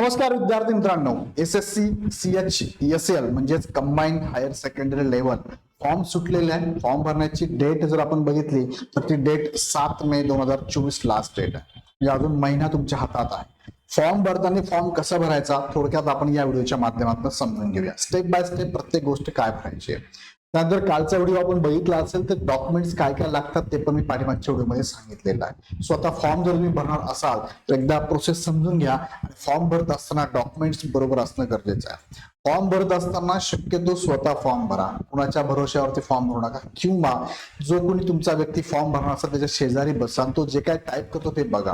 नमस्कार विद्यार्थी मित्रांनो. S S C C H S L म्हणजेच combined higher secondary level form सुटलेले आहे फॉर्म भरण्याची डेट जर आपण बघितली तर ती डेट सात मे दोन हजार चोवीस लास्ट डेट आहे. म्हणजे अजून महिना तुमच्या हातात आहे. फॉर्म भरताना फॉर्म कसा भरायचा? थोडक्यात आपण या व्हिडिओच्या माध्यमातून समजून घेऊया. स्टेप बाय स्टेप प्रत्येक गोष्ट काय भरायची आहे? त्यानंतर कालचा व्हिडिओ आपण बघितला असेल तर डॉक्युमेंट्स काय काय लागतात ते पण मी पाठीमागच्या व्हिडिओमध्ये सांगितलेलं आहे. स्वतः फॉर्म जर तुम्ही भरणार असाल तर एकदा प्रोसेस समजून घ्या. आणि फॉर्म भरत असताना डॉक्युमेंट्स बरोबर असणं गरजेचं आहे. फॉर्म भरत असताना शक्यतो स्वतः फॉर्म भरा. कुणाच्या भरोश्यावरती फॉर्म भरू नका. किंवा जो कोणी तुमचा व्यक्ती फॉर्म भरणार असेल त्याच्या शेजारी बसा आणि तो जे काय टाईप करतो ते बघा.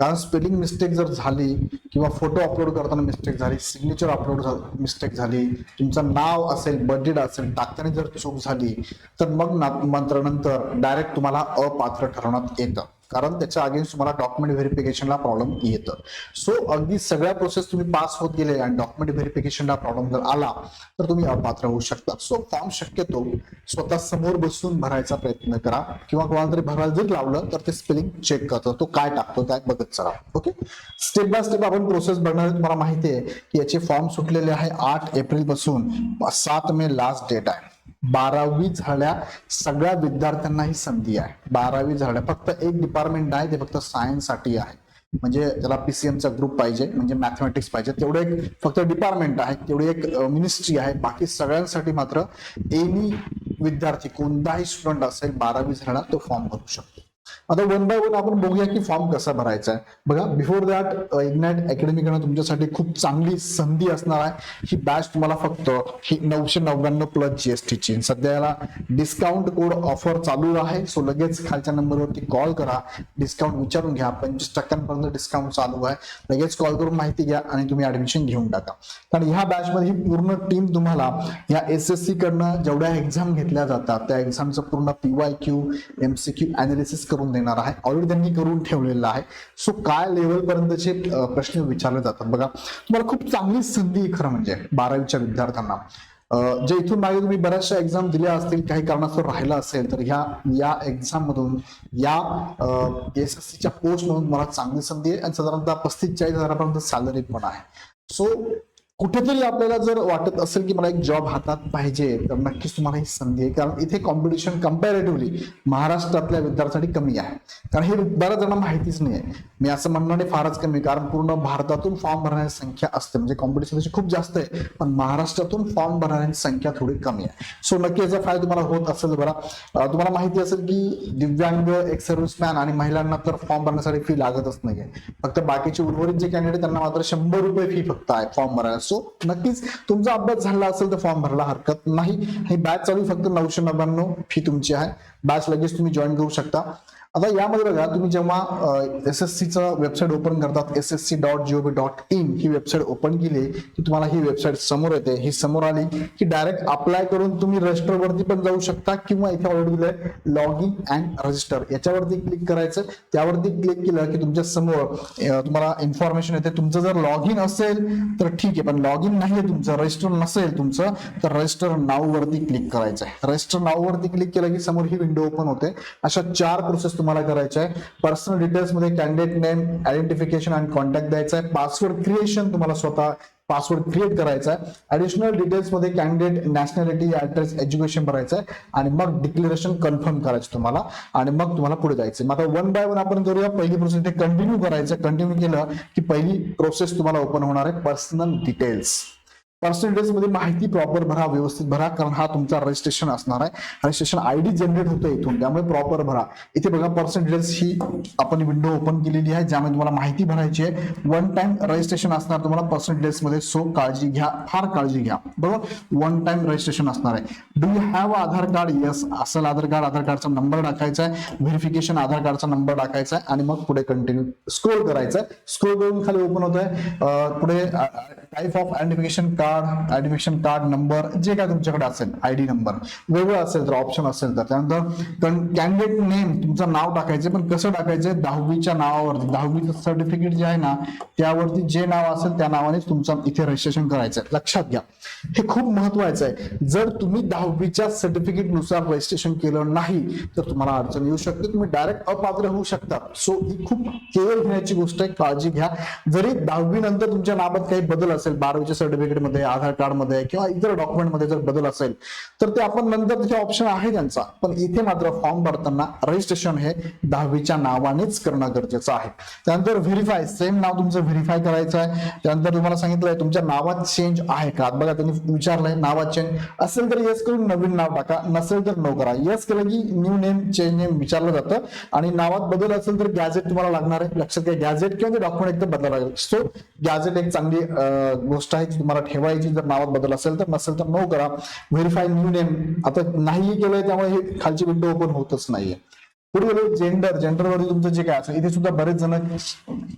कारण स्पेलिंग मिस्टेक जर झाली किंवा फोटो अपलोड करताना मिस्टेक झाली सिग्नेचर अपलोड मिस्टेक झाली तुमचं नाव असेल बर्थडेट असेल टाकताना जर चूक झाली तर मग ना- मंत्रानंतर डायरेक्ट तुम्हाला अपात्र ठरवण्यात येतं. कारण त्याच्या अगेन्स्ट तुम्हाला डॉक्युमेंट व्हेरिफिकेशनला प्रॉब्लेम येतं. सो अगदी सगळ्या प्रोसेस तुम्ही पास होत गेले आणि डॉक्युमेंट व्हेरिफिकेशनला प्रॉब्लेम जर आला तर तुम्ही अपात्र होऊ शकता. सो फॉर्म शक्यतो स्वतः समोर बसून भरायचा प्रयत्न करा. किंवा कोणाला तरी भरायला जर लावलं तर ते स्पेलिंग चेक करतो. तो काय टाकतो त्या बघत चला. ओके स्टेप बाय स्टेप आपण प्रोसेस बघणार तुम्हाला माहिती आहे की याचे फॉर्म सुटलेले आहे आठ एप्रिलपासून सात मे लास्ट डेट आहे. बारावी झाल्या सगळ्या विद्यार्थ्यांना ही संधी आहे. बारावी झाल्या. फक्त एक डिपार्टमेंट आहे ते फक्त सायन्ससाठी आहे. म्हणजे त्याला पीसीएमचा ग्रुप पाहिजे म्हणजे मॅथमॅटिक्स पाहिजे. तेवढे एक फक्त डिपार्टमेंट आहे तेवढी एक मिनिस्ट्री आहे. बाकी सगळ्यांसाठी मात्र एनी विद्यार्थी कोणताही स्टुडंट असेल बारावी झाला तो फॉर्म भरू शकतो. आता वन बाय वन आपण बघूया की फॉर्म कसा भरायचा आहे. बघा बिफोर दॅट इग्नाइट अकॅडमीकडनं तुमच्यासाठी खूप चांगली संधी असणार आहे. ही बॅच तुम्हाला फक्त ही नऊशे नव्याण्णव प्लस जीएसटीची सध्याला डिस्काउंट कोड ऑफर चालू आहे. सो लगेच खालच्या नंबरवरती कॉल करा. डिस्काउंट विचारून घ्या. पंचवीस टक्क्यांपर्यंत डिस्काउंट चालू आहे. लगेच कॉल करून माहिती घ्या आणि तुम्ही ऍडमिशन घेऊन टाका. कारण ह्या बॅच मध्ये ही पूर्ण टीम तुम्हाला या एस एस सी कडनं जेवढ्या एक्झाम घेतल्या जातात त्या एक्झामचं पूर्ण पीवाय क्यू एमसीक्यू अनालिसिस करून देणार आहे. ऑलरेडी त्यांनी करून ठेवलेलं आहे. सो काय लेवल पर्यंतचे प्रश्न विचारले जातात बघा. तुम्हाला खूप चांगली संधी खरं म्हणजे बारावीच्या विद्यार्थ्यांना. जे इथून मागे तुम्ही बऱ्याचशा एक्झाम दिल्या असतील काही कारणास्तव राहिला असेल तर ह्या या एक्झाम मधून या एस एस सीच्या पोस्ट मधून मला चांगली संधी आहे. आणि साधारणतः पस्तीस चाळीस हजारापर्यंत सॅलरी पण आहे. सो कुठेतरी आपल्याला जर वाटत असेल की मला एक जॉब हातात पाहिजे तर नक्कीच तुम्हाला ही संधी आहे. कारण इथे कॉम्पिटिशन कम्पॅरेटिव्हली महाराष्ट्रातल्या विद्यार्थ्यांसाठी कमी आहे. कारण हे बऱ्याच जणांना माहितीच नाही आहे मी असं म्हणणार नाही फारच कमी कारण पूर्ण भारतातून फॉर्म भरण्याची संख्या असते. म्हणजे कॉम्पिटिशन त्याची खूप जास्त आहे पण महाराष्ट्रातून फॉर्म भरण्याची संख्या थोडी कमी आहे. सो नक्की याचा फायदा तुम्हाला होत असेल बरा. तुम्हाला माहिती असेल की दिव्यांग एक सर्व्हिसमॅन आणि महिलांना तर फॉर्म भरण्यासाठी फी लागतच नाहीये. फक्त बाकीचे उर्वरित जे कॅन्डिडेट त्यांना मात्र शंभर रुपये फी फक्त आहे फॉर्म भरायला. सो नक्कीच तुमचा अभ्यास झाला असेल तर फॉर्म भरला हरकत नाही. ही बॅच चालू फक्त नऊशे नव्याण्णव फी तुमची आहे. बॅच लगेच तुम्ही जॉईन करू शकता. आता यामध्ये बघा तुम्ही जेव्हा एस एस सीचं वेबसाईट ओपन करतात S S C dot gov dot in he website open केली की तुम्हाला ही वेबसाईट समोर येते. ही समोर आली की डायरेक्ट अप्लाय करून तुम्ही रजिस्टर वरती पण जाऊ शकता किंवा इथे ऑलरेडी दिलंय लॉग इन अँड रजिस्टर याच्यावरती क्लिक करायचं. त्यावरती क्लिक केलं की तुमच्यासमोर तुम्हाला इन्फॉर्मेशन येते. तुमचं जर लॉग इन असेल तर ठीक आहे. पण लॉग इन नाहीये तुमचं रजिस्टर नसेल तुमचं तर रजिस्टर नाव वरती क्लिक करायचं आहे रजिस्टर नाव वरती क्लिक केलं की समोर ही विंडो ओपन होते. अशा चार प्रोसेस तुम्हाला करायचं आहे. पर्सनल डिटेल्समध्ये कॅन्डिडेट नेम आयडेंटिफिकेशन आणि कॉन्टॅक्ट द्यायचा आहे. पासवर्ड क्रिएशन तुम्हाला स्वतः पासवर्ड क्रिएट करायचा आहे. ऍडिशनल डिटेल्समध्ये कॅन्डिडेट नॅशनॅलिटी ऍड्रेस एज्युकेशन भरायचं आहे. आणि मग डिक्लेरेशन कन्फर्म करायचं तुम्हाला. आणि मग तुम्हाला पुढे जायचं मग आता वन बाय वन आपण करूया. पहिली प्रोसेस ते कंटिन्यू करायचं कंटिन्यू केलं की पहिली प्रोसेस तुम्हाला ओपन होणार आहे. पर्सनल डिटेल्स पर्सेंटेजमध्ये माहिती प्रॉपर भरा व्यवस्थित भरा कारण हा तुमचा रजिस्ट्रेशन असणार आहे. रजिस्ट्रेशन आयडी जनरेट होतं इथून त्यामुळे प्रॉपर भरा. इथे बघा पर्सेंटेज ही आपण विंडो ओपन केलेली आहे ज्यामध्ये तुम्हाला माहिती भरायची आहे. वन टाइम रजिस्ट्रेशन असणार तुम्हाला पर्सेंटेजमध्ये सो काळजी घ्या फार काळजी घ्या. बरोबर? वन टाइम रजिस्ट्रेशन असणार आहे. Do you have Aadhaar card yes असेल आधार कार्ड आधार कार्डचा नंबर टाकायचा आहे. व्हेरिफिकेशन आधार कार्डचा नंबर टाकायचा आहे. आणि मग पुढे कंटिन्यू स्क्रोल करायचं आहे. स्क्रोल करून खाली ओपन होत आहे पुढे type of identification card identification card number जे काय तुमच्याकडे असेल आयडी नंबर वेगळं असेल तर ऑप्शन असेल तर. त्यानंतर कॅन्डिडेट नेम तुमचं नाव टाकायचं पण कसं टाकायचं? दहावीच्या नावावरती. दहावीचं सर्टिफिकेट जे आहे ना त्यावरती जे नाव असेल त्या नावानेच तुमचं इथे रजिस्ट्रेशन करायचं आहे लक्षात घ्या. हे खूप महत्वाचं आहे. जर तुम्ही दहावीच्या सर्टिफिकेटनुसार रजिस्ट्रेशन केलं नाही तर तुम्हाला अडचण येऊ शकते. तुम्ही डायरेक्ट अपात्र होऊ शकता. सो ही खूप केअर घेण्याची गोष्ट आहे. काळजी घ्या. जरी दहावी नंतर तुमच्या नावात काही बदल असेल बारावीच्या सर्टिफिकेट मध्ये आधार कार्डमध्ये किंवा इतर डॉक्युमेंटमध्ये जर बदल असेल तर ते आपण नंतर तिथे ऑप्शन आहे त्यांचा. पण इथे मात्र फॉर्म भरताना रजिस्ट्रेशन हे दहावीच्या नावानेच करणं गरजेचं आहे. त्यानंतर व्हेरीफाय सेम नाव तुमचं व्हेरीफाय करायचं आहे. त्यानंतर तुम्हाला सांगितलंय तुमच्या नावात चेंज आहे का? बघा त्यांनी विचारलंय नावात चेंज असेल तर येस करून नवीन नाव टाका नसेल तर नो करा. येस केलं की न्यू नेम चेंज नेम विचारलं जातं. आणि नावात बदल असेल तर गॅझेट तुम्हाला लागणार आहे. लक्षात घ्या गॅझेट किंवा ते डॉक्युमेंट एकदम बदलावं लागेल. सो गॅझेट एक चांगली गोष्ट आहे ती तुम्हाला ठेवा. ठेवायची जर नावात बदल असेल तर नसेल तर नो करा. व्हेरीफाय न्यू नेम आता नाही केलंय त्यामुळे हे खालची विंडो ओपन होतच नाहीये. पुढे गेलो जेंडर जेंडर वरती तुमचं जे काय असेल इथे सुद्धा बरेच जण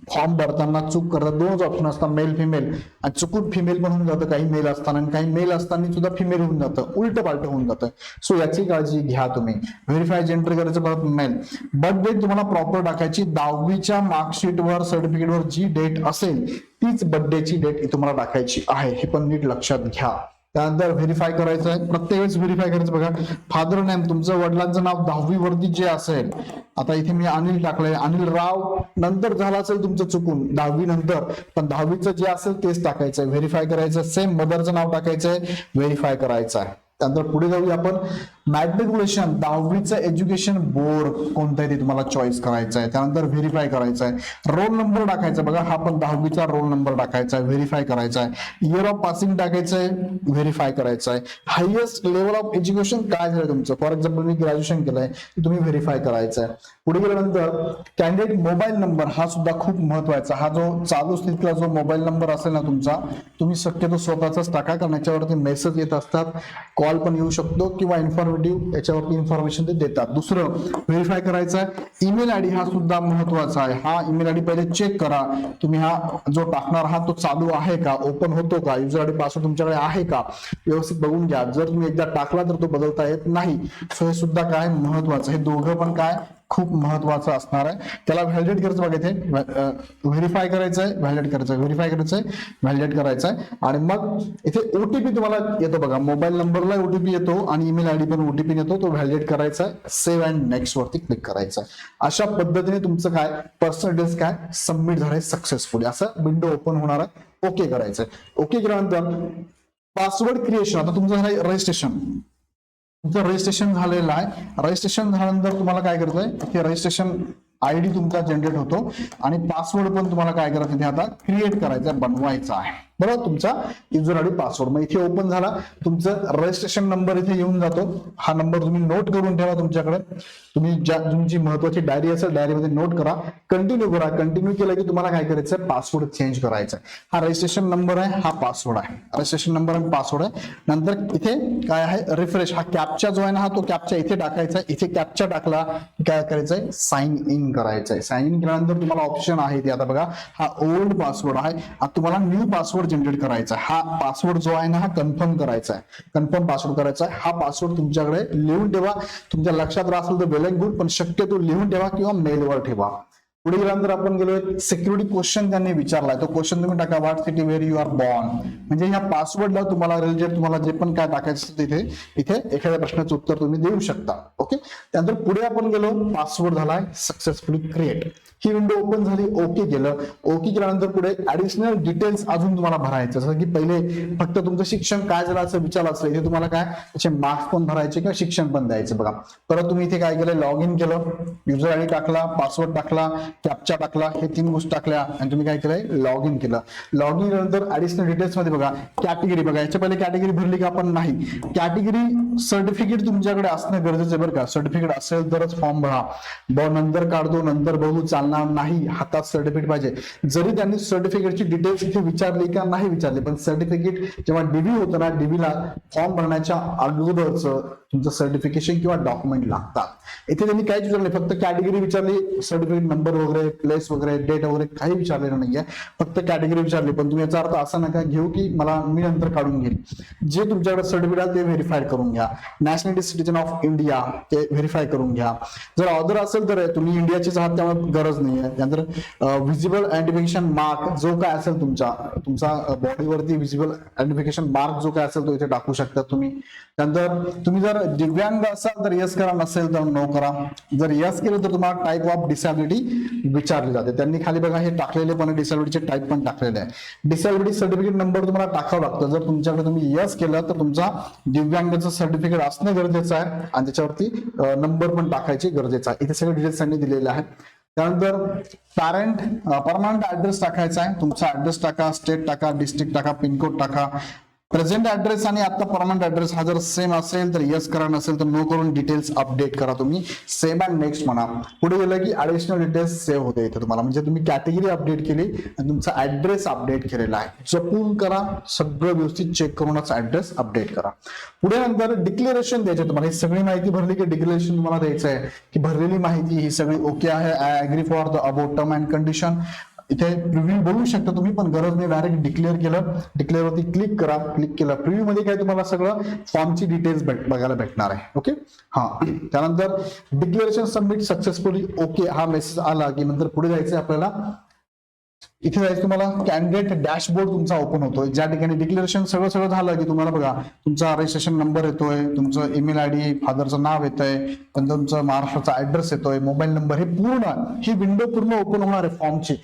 फॉर्म भरताना चूक करतात. दोनच ऑप्शन असतात मेल फिमेल आणि चुकून फिमेल पण होऊन जातं काही मेल असताना आणि काही मेल असताना सुद्धा फिमेल होऊन जातं. उलट पालट होऊन जातं. सो याची काळजी घ्या तुम्ही. व्हेरीफाय जेंडर करायचं परत मेल बट डेट तुम्हाला प्रॉपर टाकायची दहावीच्या मार्कशीटवर सर्टिफिकेटवर जी डेट असेल तीच बर्थडेची डेट तुम्हाला टाकायची आहे. हे पण नीट लक्षात घ्या. त्यानंतर व्हेरीफाय करायचं आहे. प्रत्येक वेळेस व्हेरीफाय करायचं बघा. फादर नेम तुमचं वडिलांचं नाव दहावी वरती जे असेल आता इथे मी अनिल टाकलंय. अनिल राव नंतर झालं असेल तुमचं चुकून दहावी नंतर. पण दहावीचं जे असेल तेच टाकायचंय व्हेरीफाय करायचं सेम मदरचं नाव टाकायचंय व्हेरीफाय करायचं आहे. त्यानंतर पुढे जाऊया आपण. मॅट्रिक्युलेशन दहावीचं एज्युकेशन बोर्ड कोणतं आहे ते तुम्हाला चॉईस करायचं आहे त्यानंतर व्हेरीफाय करायचं आहे रोल नंबर टाकायचा बघा हा पण दहावीचा रोल नंबर टाकायचा आहे व्हेरीफाय करायचा आहे इयर ऑफ पासिंग टाकायचं आहे व्हेरीफाय करायचं आहे हायएस्ट लेवल ऑफ एज्युकेशन काय झालं तुमचं? फॉर एक्झाम्पल मी ग्रॅज्युएशन केलंय तुम्ही व्हेरीफाय करायचं आहे पुढे गेल्यानंतर कॅन्डिडेट मोबाईल नंबर हा सुद्धा खूप महत्त्वाचा. हा जो चालू स्थितीतला जो मोबाईल नंबर असेल ना तुमचा तुम्ही शक्यतो स्वतःचाच टाका कारण याच्यावरती मेसेज येत असतात. कॉल पण येऊ शकतो किंवा ड्यू याच्यावरती इन्फॉर्मेशन ते देतात. दुसरं व्हेरीफाय करायचं आहे ईमेल आयडी हा सुद्धा महत्त्वाचा आहे. हा ईमेल आयडी पहिले चेक करा. तुम्ही हा जो टाकणार आहात तो चालू आहे का? ओपन होतो का? युजर आयडी पासवर्ड तुमच्याकडे आहे का? व्यवस्थित बघून घ्या. जर तुम्ही एकदा टाकला तर तो बदलता येत नाही. सो हे सुद्धा काय महत्वाचं हे दोघं पण काय खूप महत्वाचं असणार आहे. त्याला व्हॅलिडेट करायचं बघा इथे. व्हेरीफाय करायचं आहे व्हॅलिडेट करायचं आहे व्हेरीफाय करायचं आहे व्हॅलिडेट करायचं आहे आणि मग इथे ओटीपी तुम्हाला येतो बघा. मोबाईल नंबरला ओटीपी येतो आणि ईमेल आयडी पण ओटीपी येतो. तो व्हॅलिडेट करायचा. आहे सेव्ह अँड नेक्स्ट वरती क्लिक करायचं. आहे अशा पद्धतीने तुमचं काय? पर्सनल डिटेल्स काय? सबमिट झालंय सक्सेसफुली असं विंडो ओपन होणार आहे. ओके करायचं ओके केल्यानंतर पासवर्ड क्रिएशन आता तुमचं झालं रजिस्ट्रेशन तुमचं रजिस्ट्रेशन झालेलं आहे. रजिस्ट्रेशन झाल्यानंतर तुम्हाला काय करायचं आहे रजिस्ट्रेशन आय डी तुमचा जनरेट होतो आणि पासवर्ड पण तुम्हाला काय करायचं ते आता क्रिएट करायचा बनवायचा आहे. बरोबर? तुमचा युजर आयडी पासवर्ड मग इथे ओपन झाला. तुमचं रजिस्ट्रेशन नंबर इथे येऊन जातो. हा नंबर तुम्ही नोट करून ठेवा तुमच्याकडे. तुम्ही ज्या तुमची महत्वाची डायरी असेल डायरीमध्ये नोट करा. कंटिन्यू करा. कंटिन्यू केलं की तुम्हाला काय करायचं पासवर्ड चेंज करायचा हा रजिस्ट्रेशन नंबर आहे हा पासवर्ड आहे. रजिस्ट्रेशन नंबर आणि पासवर्ड आहे. नंतर इथे काय आहे? रिफ्रेश हा कॅपचा जो आहे ना हा तो कॅपचा इथे टाकायचा. इथे कॅपचा टाकला काय करायचंय? साइन इन करायचं आहे साइन इन केल्यानंतर तुम्हाला ऑप्शन आहे ते. आता बघा हा ओल्ड पासवर्ड आहे. आता तुम्हाला न्यू पासवर्ड जनरेट करायचा आहे. हा पासवर्ड जो आहे ना हा कन्फर्म करायचा आहे. कन्फर्म पासवर्ड करायचा आहे. हा पासवर्ड तुमच्याकडे लिहून ठेवा. तुमच्या लक्षात राहत असेल तर वेल गुड पण शक्यतो लिहून ठेवा किंवा मेलवर ठेवा. पुढे गेल्यानंतर आपण गेलो सिक्युरिटी क्वेश्चन त्यांनी विचारलाय. तो क्वेश्चन तुम्ही टाका. What city where you are born म्हणजे ह्या पासवर्डला तुम्हाला रिलेटेड तुम्हाला जे पण काय टाकायचं तिथे इथे एखाद्या प्रश्नाचं उत्तर तुम्ही देऊ शकता. ओके त्यानंतर पुढे आपण गेलो. पासवर्ड झालाय. सक्सेसफुली क्रिएट ही विंडो ओपन झाली ओके केलं ओके केल्यानंतर पुढे ऍडिशनल डिटेल्स अजून तुम्हाला भरायचे जसं की पहिले फक्त तुमचं शिक्षण काय झालं असं विचारलं असलं इथे तुम्हाला काय? त्याचे मार्क्स पण भरायचे किंवा शिक्षण पण द्यायचे बघा. परत तुम्ही इथे काय केलं? लॉग इन केलं. युजर आयडी टाकला पासवर्ड टाकला कॅपचा टाकला हे तीन गोष्टी टाकल्या आणि तुम्ही काय केलंय? लॉग इन केलं. लॉग इन केल्यानंतर ऍडिशनल डिटेल्समध्ये बघा. कॅटेगरी बघा. याच्या पहिले कॅटेगरी भरली का आपण नाही. कॅटेगरी सर्टिफिकेट तुमच्याकडे असणं गरजेचं आहे बरं का. सर्टिफिकेट असेल तरच फॉर्म भरा. ब नंतर काढतो नंतर बघू चालणार नाही हातात सर्टिफिकेट पाहिजे. जरी त्यांनी सर्टिफिकेटची डिटेल्स इथे विचारली का नाही विचारली पण सर्टिफिकेट जेव्हा डीबी होतं ना डीबीला फॉर्म भरण्याच्या अगोदरच तुमचं सर्टिफिकेशन किंवा डॉक्युमेंट लागतात. इथे त्यांनी काहीच विचारले फक्त कॅटेगरी विचारली सर्टिफिकेट नंबर वगैरे प्लेस वगैरे डेट वगैरे काही विचारलेलं नाहीये. फक्त कॅटेगरी विचारली. पण तुम्ही याचा अर्थ असा नका घेऊ की मला मी नंतर काढून घेईन. जे तुमच्याकडे सर्टिफिकेट आहे ते व्हेरीफाय करून घ्या. नॅशनॅलिटी सिटीजन ऑफ इंडिया ते व्हेरीफाय करून घ्या. जर ऑर्डर असेल तर तुम्ही इंडियाचेच आहात त्यामुळे गरज नाही आहे त्यानंतर व्हिजिबल आयडेंटिफिकेशन मार्क जो काय असेल तुमचा तुमचा बॉडीवरती व्हिजिबल आयडेंटिफिकेशन मार्क जो काय असेल तो इथे टाकू शकता तुम्ही. त्यानंतर तुम्ही जर दिव्यांग असाल तर यस करा नसेल तर नो करा. जर यस केलं तर तुम्हाला टाईप ऑफ डिसॅबिलिटी विचारली जाते. त्यांनी खाली बघा हे टाकलेले पण डिसॅबिलिटीचे टाईप पण टाकलेले आहे. डिसॅबिलिटी सर्टिफिकेट नंबर तुम्हाला टाकावं लागतं. जर तुमच्याकडे तुम्ही यस केलं तर तुमचा दिव्यांगाचं सर्टिफिकेट असणं गरजेचं आहे. आणि त्याच्यावरती नंबर पण टाकायची गरजेचं आहे. इथे सगळे डिटेल्स त्यांनी दिलेले आहेत. त्यानंतर पॅरेंट परमानंट ऍड्रेस टाकायचा आहे. तुमचा ऍड्रेस टाका स्टेट टाका डिस्ट्रिक्ट टाका पिनकोड टाका. प्रेझेंट ऍड्रेस आणि आता परमनंट ऍड्रेस हा जर सेम असेल तर येस करा नसेल तर नो करून डिटेल्स अपडेट करा तुम्ही. सेम अँड नेक्स्ट म्हणा. पुढे गेलं की ऍडिशनल डिटेल्स सेव्ह होते इथे तुम्हाला. म्हणजे तुम्ही कॅटेगरी अपडेट केली आणि तुमचा ऍड्रेस अपडेट केलेला आहे. जपून करा सगळं व्यवस्थित चेक करूनच ऍड्रेस अपडेट करा. पुढे नंतर डिक्लेरेशन द्यायचे तुम्हाला. ही सगळी माहिती भरली की डिक्लेरेशन तुम्हाला द्यायचं आहे की भरलेली माहिती ही सगळी ओके आहे. I agree for the about term and condition इथे प्रिव्ह्यू बघू शकता तुम्ही पण गरज नाही. डायरेक्ट डिक्लेअर केलं. डिक्लेअर वरती क्लिक करा. क्लिक केलं. प्रिव्ह्यू मध्ये काय तुम्हाला सगळं फॉर्मची डिटेल्स बघायला भेटणार आहे. ओके हा. त्यानंतर डिक्लेरेशन सबमिट सक्सेसफुली ओके हा मेसेज आला की नंतर पुढे जायचं आपल्याला. इथे जायचं तुम्हाला कॅन्डिडेट डॅशबोर्ड तुमचा ओपन होतोय. ज्या ठिकाणी डिक्लेरेशन सगळं सगळं झालं की तुम्हाला बघा तुमचा रजिस्ट्रेशन नंबर येतोय तुमचं ईमेल आय डी फादरचं नाव येतंय पण तुमचं महाराष्ट्राचा ऍड्रेस येतोय मोबाईल नंबर हे पूर्ण ही विंडो पूर्ण ओपन होणार आहे फॉर्मची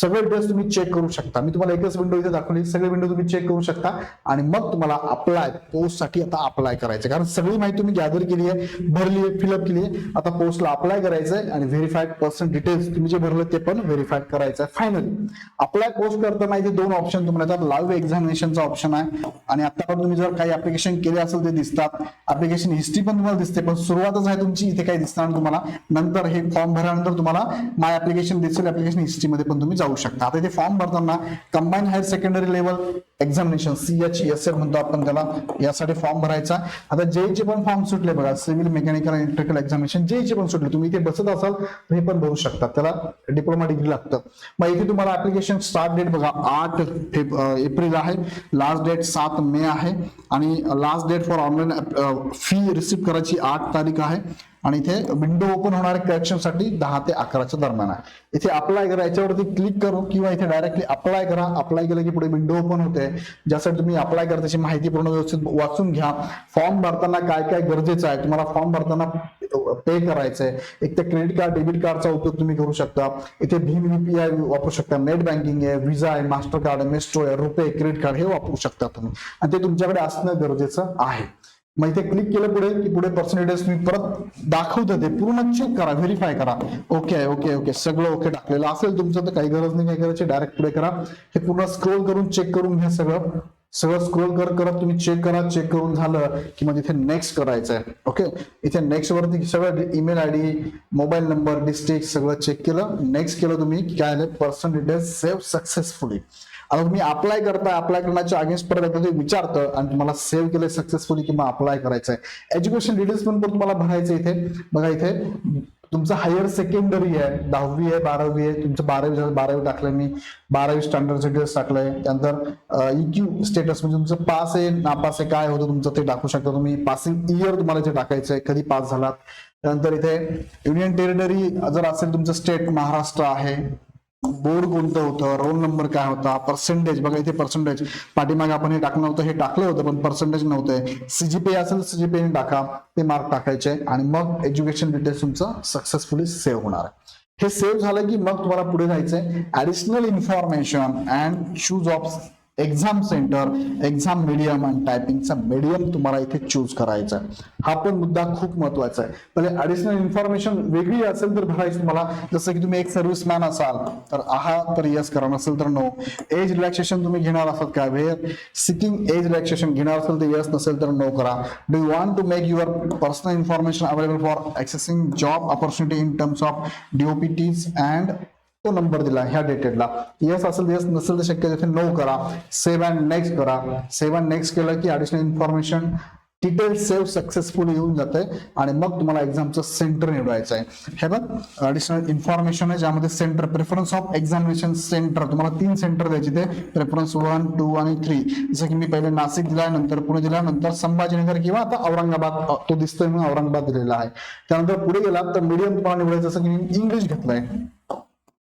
सगळे डिटेल्स तुम्ही चेक करू शकता. मी तुम्हाला एकच विंडो इथे दाखवली सगळे विंडो तुम्ही चेक करू शकता. आणि मग तुम्हाला अप्लाय पोस्टसाठी आता अप्लाय करायचं कारण सगळी माहिती तुम्ही गॅदर केली आहे भरली आहे फिलअप केली आहे. आता पोस्टला अप्लाय करायचंय आणि व्हेरीफाईड पर्सन डिटेल्स तुम्ही जे भरलं ते पण व्हेरीफाईड करायचं आहे फायनली अप्लाय पोस्ट करता माहिती दोन ऑप्शन तुम्हाला येतात. लाईव्ह एक्झामिनेशनचा ऑप्शन आहे. आणि आता पण तुम्ही जर काही अप्लिकेशन केले असेल ते दिसतात. अप्लिकेशन हिस्ट्री पण तुम्हाला दिसते पण सुरुवातच आहे तुमची इथे काही दिसणार तुम्हाला. नंतर हे फॉर्म भरल्यानंतर तुम्हाला माय अप्लिकेशन दिसेल ऍप्लिकेशन हिस्ट्रीमध्ये पण तुम्ही जाऊ शकता. आता इथे फॉर्म भरताना combine higher secondary level examination C H S L म्हणतो आपण त्याला. यासाठी फॉर्म भरायचा. आता जेईचे पण फॉर्म सुटले बघा. सिव्हिल मेकॅनिकल इलेक्ट्रिकल एक्झामिनेशन जेईचे पण सुटले. तुम्ही इथे बसत असाल तर हे पण भरू शकता. त्याला डिप्लोमा डिग्री लागतं. मग इथे तुम्हाला ऍप्लिकेशन स्टार्ट डेट बघा आठ फेब एप्रिल आहे. लास्ट डेट सात मे आहे. आणि last date for online fee receive करायची आठ तारीख आहे. आणि इथे विंडो ओपन होणाऱ्या करेक्शनसाठी दहा ते अकराच्या दरम्यान आहे. इथे अप्लाय करा याच्यावरती क्लिक करू किंवा इथे डायरेक्टली अप्लाय करा. अप्लाय केलं की पुढे विंडो ओपन होते. ज्यासाठी तुम्ही अप्लाय करा त्याची माहिती पूर्ण व्यवस्थित वाचून घ्या. फॉर्म भरताना काय काय गरजेचं आहे? तुम्हाला फॉर्म भरताना पे करायचंय. एक तर क्रेडिट कार्ड डेबिट कार्डचा उपयोग तुम्ही करू शकता. इथे भीम युपीआय वापरू शकता. नेट बँकिंग आहे व्हिजा आहे मास्टर कार्ड आहे मेस्ट्रो आहे रुपे क्रेडिट कार्ड हे वापरू शकता तुम्ही. आणि ते तुमच्याकडे असणं गरजेचं आहे. मग इथे क्लिक केलं पुढे की पुढे पर्सेंटेज तुम्ही परत दाखवतं ते पूर्ण चेक करा व्हेरीफाय करा. ओके ओके ओके सगळं ओके टाकलेलं असेल तुमचं तर काही गरज नाही काय करायची डायरेक्ट पुढे करा. हे पूर्ण स्क्रोल करून चेक करून घ्या सगळं. सगळं स्क्रोल कर करत तुम्ही चेक करा. चेक करून झालं की मग इथे नेक्स्ट करायचं आहे ओके इथे नेक्स्ट वरती सगळं email I D mobile number district सगळं चेक केलं. नेक्स्ट केलं तुम्ही काय आलं पर्सन डिटेल्स सेव्ह सक्सेसफुली आता तुम्ही अप्लाय करताय अप्लाय करण्याच्या अगेन्स्ट परत एकदा ते विचारतं आणि तुम्हाला सेव्ह केलं सक्सेसफुली किंवा अप्लाय करायचं आहे एज्युकेशन डिटेल्स पण पण तुम्हाला भरायचं इथे. बघा इथे तुमचं हायर सेकंडरी आहे दहावी आहे बारावी आहे तुमचं बारावी झालं बारावी टाकलंय मी. बारावी स्टँडर्ड डिटेल्स टाकलंय. त्यानंतर इक्यू स्टेटस म्हणजे तुमचं पास आहे नापास आहे काय होतं तुमचं ते टाकू शकता तुम्ही. पासिंग इयर तुम्हाला इथे टाकायचं आहे कधी पास झालात. त्यानंतर इथे युनियन टेरिटरी जर असेल तुमचं स्टेट महाराष्ट्र आहे बोर्ड कोणतं होतं? रोल नंबर काय होता? पर्सेंटेज बघा इथे पर्सेंटेज पाठीमागे आपण हे टाकलं होतं हे टाकलं होतं पण पर्सेंटेज नव्हतं. सीजीपी असेल सीजीपी टाका ते मार्क टाकायचे आणि मग एज्युकेशन डिटेल्स तुमचं सक्सेसफुली सेव्ह होणार. आहे हे सेव्ह झालं की मग तुम्हाला पुढे जायचंय. Additional information and choice of exam centre exam medium आणि टायपिंगचा मीडियम तुम्हाला इथे चूज करायचा हा पण मुद्दा खूप महत्त्वाचा आहे. पहिले ऍडिशनल इन्फॉर्मेशन वेगळी असेल तर भरायची तुम्हाला. जसं की तुम्ही एक सर्व्हिसमॅन असाल तर आहात तर यस करा नसेल तर नो एज रिलॅक्सेशन तुम्ही घेणार असाल का? वेअर सिकिंग एज रिलॅक्सेशन घेणार असेल तर यस नसेल तर नो करा. Do you want to make your personal information available for accessing job opportunity in terms of DOPT's and तो नंबर दिला ह्या डेटेडला येस असेल येस नसेल तर शक्य तिथे नो करा. सेव्ह अँड नेक्स्ट करा. सेव्ह अँड नेक्स्ट केलं की additional information detail save successful येऊन जाते. आणि मग तुम्हाला एक्झामचं सेंटर निवडायचं आहे हे बघ ऍडिशनल इन्फॉर्मेशन आहे ज्यामध्ये centre preference of examination centre तुम्हाला तीन सेंटर द्यायचे ते. प्रेफरन्स वन टू आणि थ्री जसं की मी पहिले नाशिक दिला नंतर पुणे दिला नंतर संभाजीनगर किंवा आता औरंगाबाद. तो दिसतोय म्हणून औरंगाबाद दिलेला आहे. त्यानंतर पुढे गेला तर मीडियम तुम्हाला निवडायचं जसं की मी इंग्लिश घेतलंय.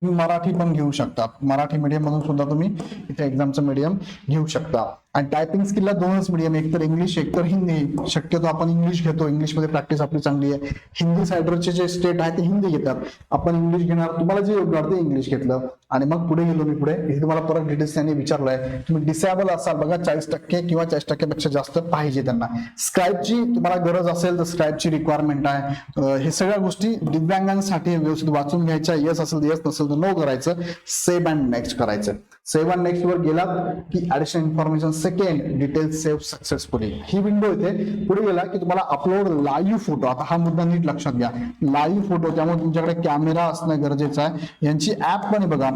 तुम्ही मराठी पण घेऊ शकता. मराठी मीडियम मधून सुद्धा तुम्ही इथे एक्झामचं मीडियम घेऊ शकता. आणि टायपिंग स्किलला दोनच मीडियम एक तर इंग्लिश एक तर हिंदी शक्यतो आपण इंग्लिश घेतो. इंग्लिशमध्ये प्रॅक्टिस आपली चांगली आहे. हिंदी सायडरचे जे स्टेट आहे ते हिंदी घेतात. आपण इंग्लिश घेणार. तुम्हाला जे योग्य वाटतं इंग्लिश घेतलं. आणि मग पुढे गेलो मी पुढे. हे तुम्हाला परत डिटेल्स त्यांनी विचारलंय. तुम्ही डिसेबल असाल बघा चाळीस टक्के किंवा चाळीस टक्क्यापेक्षा जास्त पाहिजे त्यांना. स्क्राईबची तुम्हाला गरज असेल तर स्क्राईबची रिक्वायरमेंट आहे. हे सगळ्या गोष्टी दिव्यांगांसाठी व्यवस्थित वाचून घ्यायच्या. यस असेल यस नसेल तर नो करायचं. सेव्ह अँड नेक्स्ट करायचं. सेव्ह अँड नेक्स्ट वर गेलात की additional information second detail save successfully ही विंडो येते पुढे गेला की तुम्हाला अपलोड लाईव्ह फोटो आता हा मुद्दा नीट लक्षात घ्या. लाईव्ह फोटो त्यामुळे तुमच्याकडे कॅमेरा असणं गरजेचं आहे. यांची ऍप पण आहे बघा.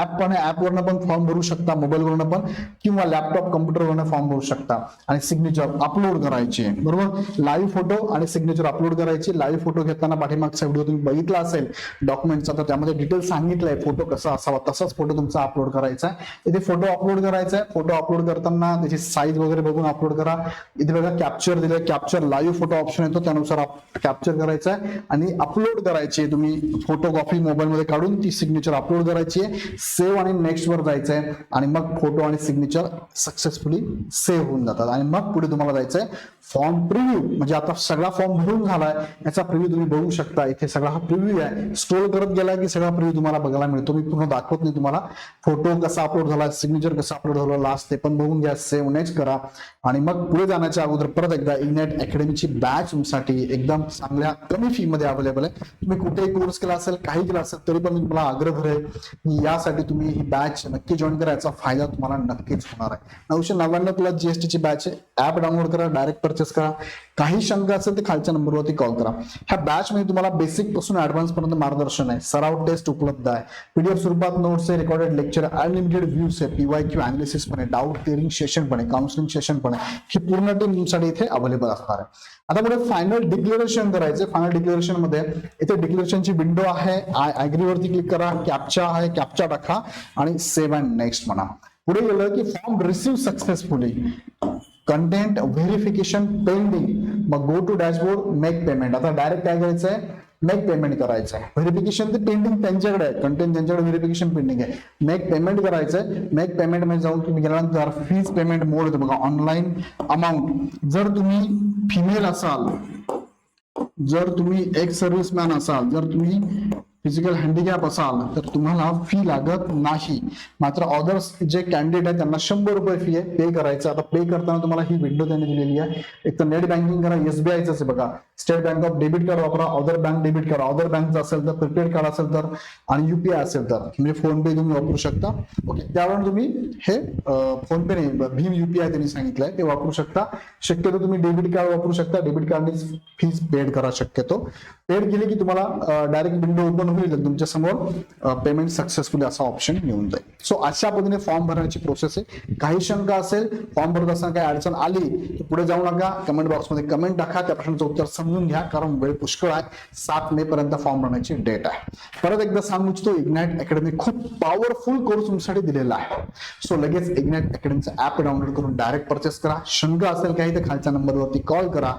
ऍप पण ऍप वरनं पण फॉर्म भरू शकता मोबाईल वरनं पण किंवा लॅपटॉप कम्प्युटर वरनं फॉर्म भरू शकता. आणि सिग्नेचर अपलोड करायचे बरोबर? लाईव्ह फोटो आणि सिग्नेचर अपलोड करायची. लाईव्ह फोटो घेताना पाठीमागचा व्हिडिओ तुम्ही बघितला असेल डॉक्युमेंटचा तर त्यामध्ये डिटेल सांगितलंय. फोटो कसा असावा तसाच फोटो तुमचा अपलोड करायचा आहे. इथे फोटो अपलोड करायचा आहे. फोटो अपलोड करताना त्याची साईज वगैरे बघून अपलोड करा. इथे बघा कॅप्चर दिलंय. कॅप्चर लाईव्ह फोटो ऑप्शन येतो त्यानुसार कॅप्चर करायचा आहे आणि अपलोड करायची आहे तुम्ही फोटोकॉपी मोबाईलमध्ये काढून ती सिग्नेचर अपलोड करायची आहे सेव्ह आणि नेक्स्ट वर जायचं आहे आणि मग फोटो आणि सिग्नेचर सक्सेसफुली सेव्ह होऊन जातात. आणि मग पुढे तुम्हाला जायचंय फॉर्म प्रिव्ह्यू म्हणजे आता सगळा फॉर्म भरून झालाय याचा प्रिव्ह्यू तुम्ही बघू शकता. इथे सगळा हा प्रिव्ह्यू आहे. स्क्रोल करत गेला की सगळा प्रिव्ह्यू तुम्हाला बघायला मिळतो. मी पूर्ण दाखवत नाही तुम्हाला. फोटो कसा अपलोड झाला सिग्नेचर कसा अपलोड झाला लास्ट ते पण बघून घ्या. सेव्ह नेक्स्ट करा. आणि मग पुढे जाण्याच्या अगोदर परत एकदा इग्नेट अकॅडमीची बॅच साठी एकदम चांगल्या कमी फी मध्ये अवेलेबल आहे. तुम्ही कुठेही कोर्स केला असेल काही केला असेल तरी पण मी तुम्हाला आग्रह करेल की यासाठी तुम्ही ही बॅच नक्की जॉईन करा. याचा फायदा तुम्हाला नक्कीच होणार आहे. नऊशे नव्याण्णव प्लस जीएसटी ची बॅच आहे. ऍप डाउनलोड करा डायरेक्ट परचेस करा. काही शंका असेल तर खालच्या नंबरवरती कॉल करा. ह्या बॅच मध्ये तुम्हाला बेसिकपासून ऍडव्हान्स पर्यंत मार्गदर्शन आहे. सराव टेस्ट उपलब्ध आहे. पीडीएफ स्वरूपात नोट्स आहे रेकॉर्डेड लेक्चर अनलिमिटेड व्ह्यूज आहे पीवाय क्यू अनालिसिस पण आहे डाऊट क्लिअरिंग सेशन पण आहे काउन्सिलिंग सेशन पण आहे. ही पूर्ण टीम तुमच्यासाठी इथे अवेलेबल असणार आहे. आता पुढे फायनल डिक्लेरेशन करायचं फायनल डिक्लेरेशनमध्ये इथे डिक्लेरेशनची विंडो आहे. अग्री वरती क्लिक करा कॅप्चा आहे कॅप्चा टाका आणि सेव्ह अँड नेक्स्ट म्हणा. पुढे गेलं की form receive successfully content verification pending मग go to dashboard make payment आता डायरेक्ट काय करायचं आहे मेक पेमेंट करायचं आहे व्हेरिफिकेशन ते पेंडिंग त्यांच्याकडे आहे. कंटेंट त्यांच्याकडे व्हेरिफिकेशन पेंडिंग आहे. मेक पेमेंट करायचं आहे मेक पेमेंटमध्ये जाऊन तुम्ही गेल्यानंतर फीज पेमेंट मोड येतो. बघा ऑनलाईन अमाऊंट जर तुम्ही फिमेल असाल जर तुम्ही एक सर्व्हिसमॅन असाल जर तुम्ही फिजिकल हँडिकॅप असाल तर तुम्हाला फी लागत नाही. मात्र ऑदर्स जे कॅन्डिडेट आहेत त्यांना शंभर रुपये फी आहे पे करायचं. आता पे करताना तुम्हाला ही विंडो त्यांनी दिलेली आहे. एक तर नेट बँकिंग करा एसबीआयचं आहे बघा. State Bank of debit card वापरा other bank debit card other बँकचं असेल तर प्रिपेड कार्ड असेल तर आणि युपीआय असेल तर. म्हणजे फोन पे तुम्ही वापरू शकता. ओके त्यावर तुम्ही हे फोन पे नाही भीम युपीआय त्यांनी सांगितलंय ते वापरू शकता. शक्यतो तुम्ही डेबिट कार्ड वापरू शकता. डेबिट कार्डने फीज पेड करा शक्यतो. पेड केली की तुम्हाला डायरेक्ट विंडो ओपन होईल तुमच्यासमोर पेमेंट सक्सेसफुली असा ऑप्शन येऊन जाईल. सो अशा पद्धतीने फॉर्म भरण्याची प्रोसेस आहे. काही शंका असेल फॉर्म भरत असताना काही अडचण आली तर पुढे जाऊ नका. कमेंट बॉक्समध्ये कमेंट टाका. त्या प्रश्नाचं उत्तर समजून घ्या कारण वेळ पुष्कळ आहे. सात मे पर्यंत फॉर्म भरण्याची डेट आहे. परत एकदा सांगू इच्छितो इग्नाइट अकॅडमी खूप पॉवरफुल कोर्स तुमच्यासाठी दिलेला आहे. सो लगेच इग्नाइट अकॅडमीचं ऍप डाउनलोड करून डायरेक्ट परचेस करा. शंका असेल काही तर खालच्या नंबरवरती कॉल करा.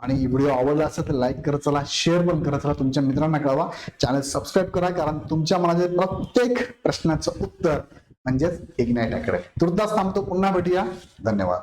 आणि व्हिडिओ आवडला असेल तर लाईक करत चला. शेअर पण करत चला. तुमच्या मित्रांना कळवा. चॅनल सबस्क्राईब करा कारण तुमच्या मनाचे प्रत्येक प्रश्नाचं उत्तर म्हणजेच इग्नाइट अकॅडमी तुर्तास थांबतो पुन्हा भेटूया. धन्यवाद.